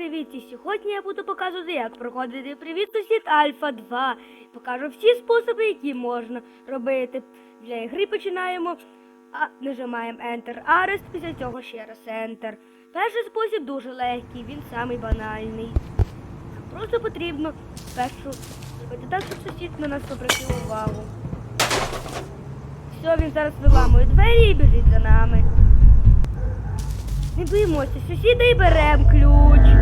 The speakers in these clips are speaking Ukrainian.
привіт! І сьогодні я буду показувати, як проходити привіт сусід Альфа 2. Покажу всі способи, які можна робити. Для ігри починаємо, а нажимаємо Enter Ares, після цього ще раз Enter. Перший спосіб дуже легкий, він самий банальний. Просто потрібно спершу зробити так, щоб сусід на нас обратив увагу. Все, він зараз виламує двері і біжить за нами. Не боїмося, сусіда і берем ключ.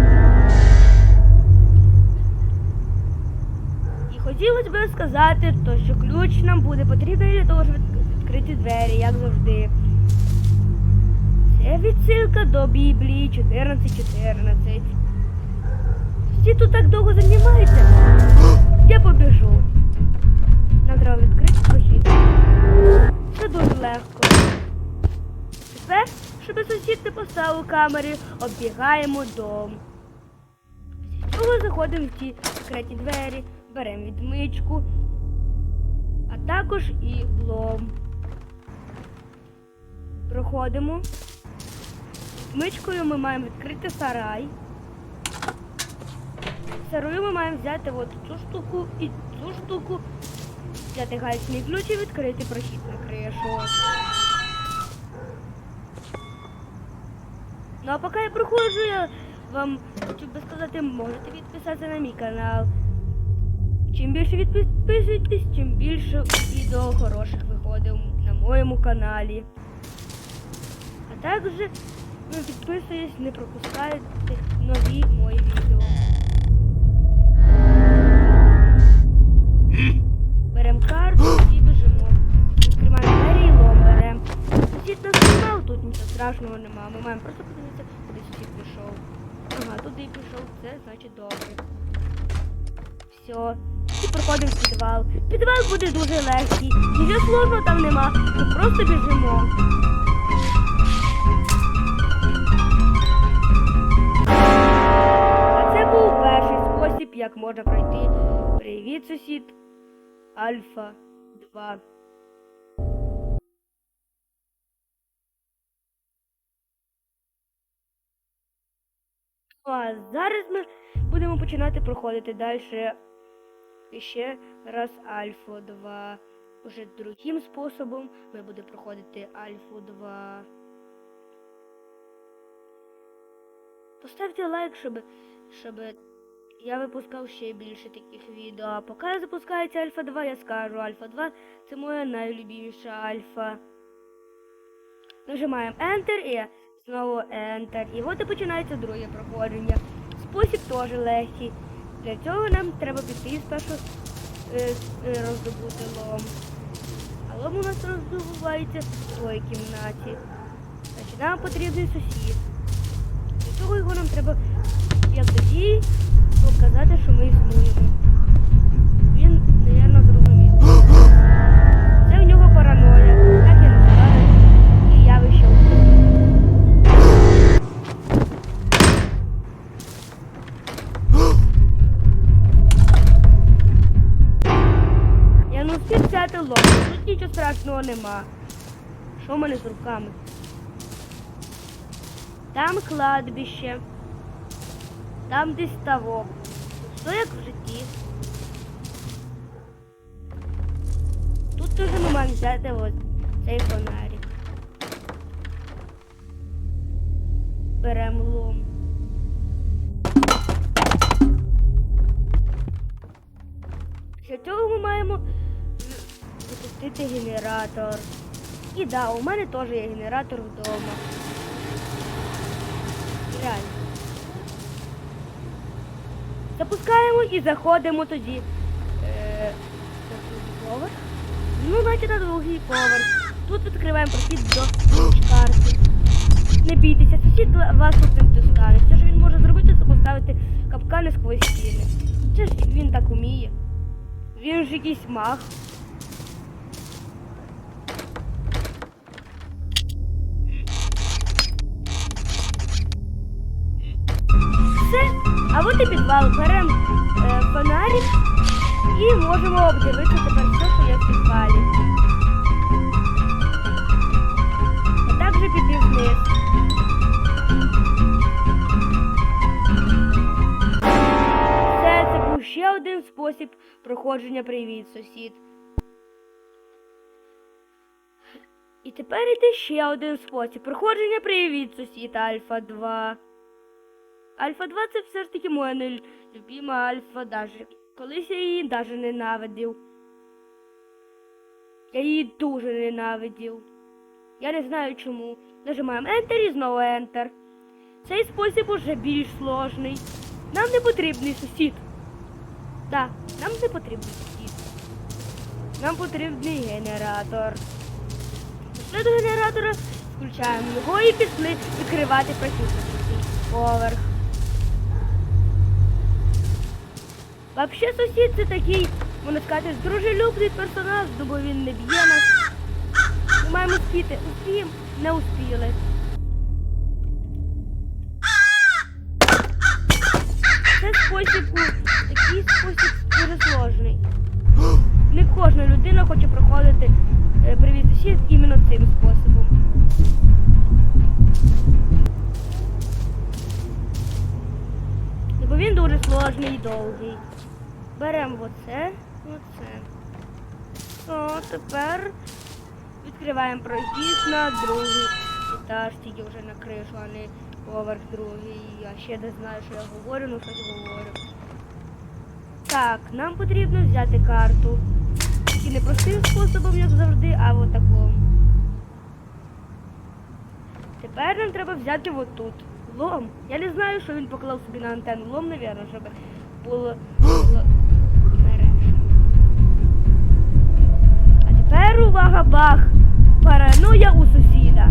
Хотілося б сказати, що ключ нам буде потрібен для того, щоб відк- відкрити двері, як завжди. Це відсилка до Біблії 14.14. Всі тут так довго займаються. Я побіжу. Нам треба відкрити прохід. Це дуже легко. Тепер, щоб сусід не поставив камери, оббігаємо дом. Чого заходимо в ті секретні двері, беремо відмичку, а також і лом. Проходимо. Відмичкою ми маємо відкрити сарай. Сарою ми маємо взяти от цю штуку і цю штуку, взяти гайсний ключ і відкрити прохід на кришу. Ну а поки я проходжу, я вам хочу би сказати, можете підписатися на мій канал. Чим більше відписуєтесь, чим більше відео хороших виходить на моєму каналі. А також ну, підписуйтесь, не пропускайте нові мої відео. Беремо карту і біжимо. Відкриваємо двері і лом беремо. Сусід нас знімав, тут нічого страшного нема. Ми маємо просто подивитися, куди сусід пішов. Ага, туди пішов, це значить добре. Все. І проходимо в підвал. Підвал буде дуже легкий. Нічого сложного там нема. Ми просто біжимо. А це був перший спосіб, як можна пройти. Привіт, сусід. Альфа 2. А зараз ми будемо починати проходити далі ще раз Альфа 2. Уже другим способом ми будемо проходити Альфу 2. Поставте лайк, щоб, щоб я випускав ще більше таких відео. А поки запускається Альфа 2, я скажу Альфа 2 це моя найлюбіміша альфа. Нажимаємо Enter і знову Enter. І от і починається друге проходження. Спосіб теж легкий. Для цього нам треба піти спершу е, е, роздобути лом. А лом у нас роздобувається в своїй кімнаті. Значить, нам потрібний сусід. Для цього його нам треба, як тоді, показати, що ми існуємо. 50 лоб. Тут нічого страшного нема. Що в мене з руками? Там кладбище. Там десь того. Що як в житті. Тут теж ми маємо взяти ось цей фонарик. Беремо лом. Для цього ми маємо запустити генератор. І да, у мене теж є генератор вдома. Реально. Запускаємо і заходимо тоді. Е, поверх. Ну, значить на другий поверх. Тут відкриваємо прохід до карти. Не бійтеся, сусід вас тут не достане. Все, що він може зробити, це поставити капкани сквозь стіни. Це ж він так уміє. Він ж якийсь маг. Заходимо підвал, беремо е, фонарик і можемо обдивитися тепер все, що є в підвалі. А також піти вниз. Це, це був ще один спосіб проходження привіт, сусід. І тепер іде ще один спосіб проходження привіт, сусід Альфа 2. Альфа 2 це все ж таки моя нелюбима Альфа даже. Колись я її даже ненавидів. Я її дуже ненавидів. Я не знаю чому. Нажимаємо Enter і знову Enter. Цей спосіб уже більш сложний. Нам не потрібний сусід. Так, нам не потрібний сусід. Нам потрібний генератор. Пішли до генератора, включаємо його і пішли відкривати третій поверх. Вообще сусід це такий, можна сказати, дружелюбний персонаж, бо він не б'є нас. Ми маємо спіти. Успіємо, не успіли. Це спосіб, такий спосіб дуже сложний. Не кожна людина хоче проходити е, привіт сусід іменно цим способом. Бо він дуже сложний і довгий. Беремо оце, оце. О, тепер відкриваємо прохід на другий етаж, тільки вже на кришу, а не поверх другий. Я ще не знаю, що я говорю, ну щось говорю. Так, нам потрібно взяти карту. І не простим способом, як завжди, а от такому. Тепер нам треба взяти отут. Лом. Я не знаю, що він поклав собі на антенну. Лом, напевно, щоб було, тепер увага, бах! У сусіда.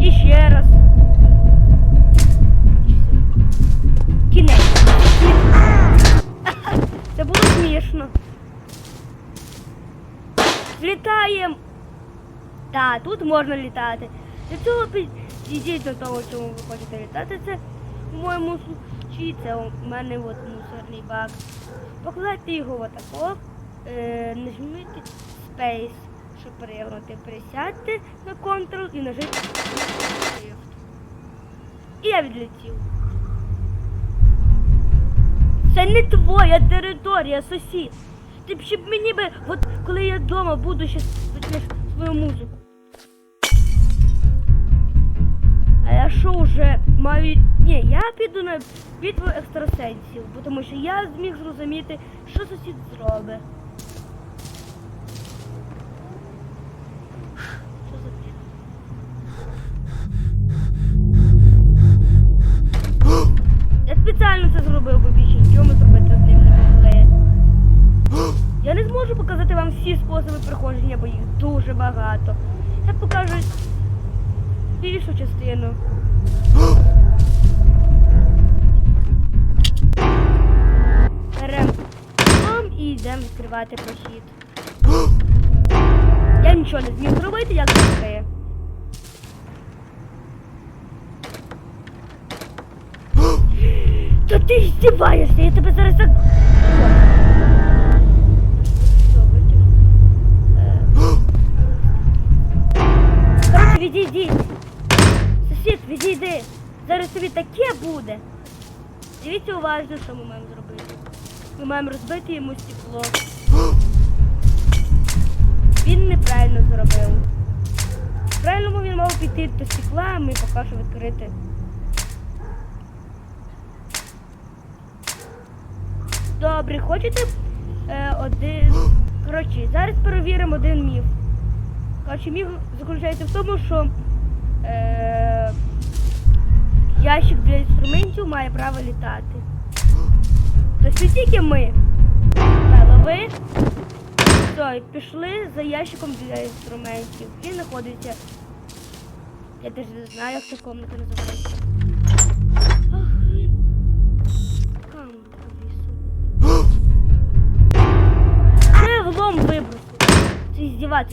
І ще раз. Кінець. Це було смішно. Літаємо. Так, тут можна літати. Для цього підійдіть до того, чому ви хочете літати. Це в моєму случаї, це у мене от мусорний бак. Покладайте його отако. Е, нажміть Space, щоб перевернути. Присядьте на Ctrl і нажміть Shift. І я відлетів. Це не твоя територія, сусід. Ти б щоб мені би, от коли я вдома буду ще почнеш свою музику. А я що вже маю. Ні, я піду на битву екстрасенсів, тому що я зміг зрозуміти, що сусід зробить. Спеціально це зробив, бо більше нічого зробити з ним не могли. Я не зможу показати вам всі способи проходження, бо їх дуже багато. Я покажу більшу частину. Беремо вам і йдемо відкривати прохід. Я нічого не зміг зробити, як завжди. Та ти здіваєшся, я тебе зараз так. Відійдіть. Сусід, відійди. Зараз тобі таке буде. Дивіться уважно, що ми маємо зробити. Ми маємо розбити йому стекло. Він неправильно зробив. Правильно він мав піти до стекла, а ми поки що відкрити. Добре, хочете е, один. Коротше, зараз перевіримо один міф. Коротше, міф заключається в тому, що е, ящик для інструментів має право літати. Тобто не тільки ми. Але ви все, пішли за ящиком для інструментів. Він знаходиться. Я теж не знаю, як ця комната називається. Це выбросил. Ты Це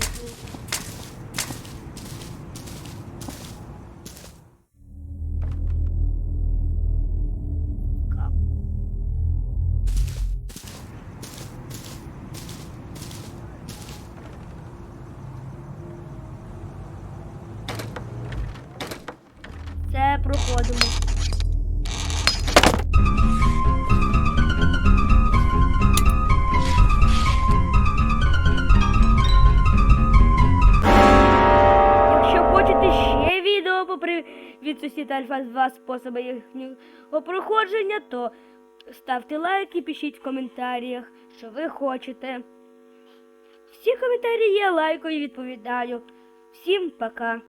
сусід Альфа 2 способи їхнього проходження, то ставте лайк і пишіть в коментарях, що ви хочете. Всі коментарі є лайкою відповідаю. Всім пока.